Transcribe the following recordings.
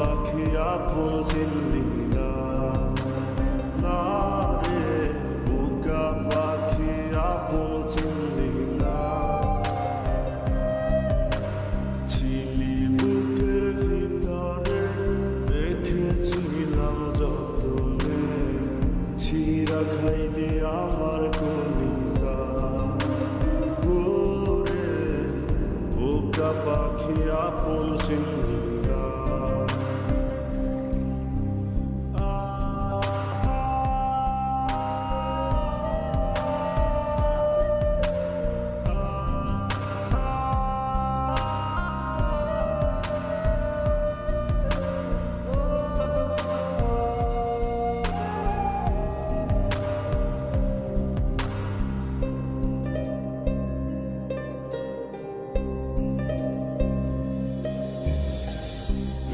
পাখি আপন চিনলি না। না রে, বোকা পাখি আপন চিনলি না। ছিলি বুকের ভিতরে দেখেছিলাম যতনে। ছিরা খাইলি আমার কলিজা। বোকা পাখি আপন চিনলি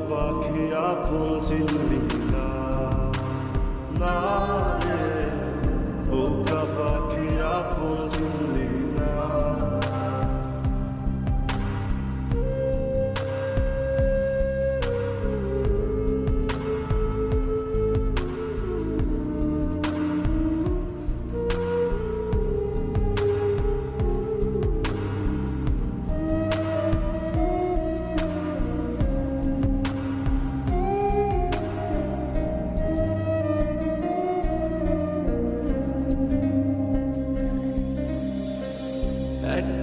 পাখি আপন চিনলি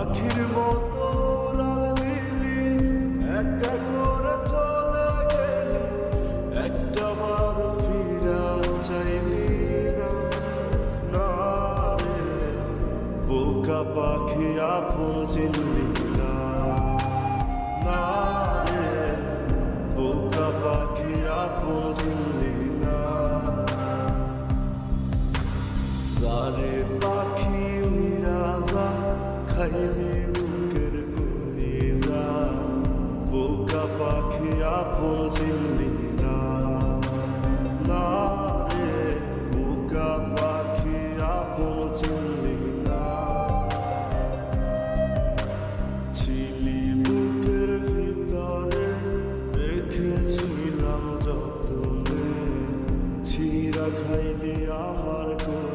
পাখির মতো উড়াল দিলি একা করে চলে গেলি, একটা বার ফিরা চাইলি না রে, বোকা পাখি আপন চিনলি না। না রে, বোকা পাখি আপন চিনলি না। যারে খাইলি বুকের কলিজা বোকা পাখি আপন চিনলি না। না রে, বোকা পাখি আপন চিনলি না। ছিলি বুকের ভিতরে রেখেছিলাম যতনে। ছিঁড়া খাইলি আমার কোল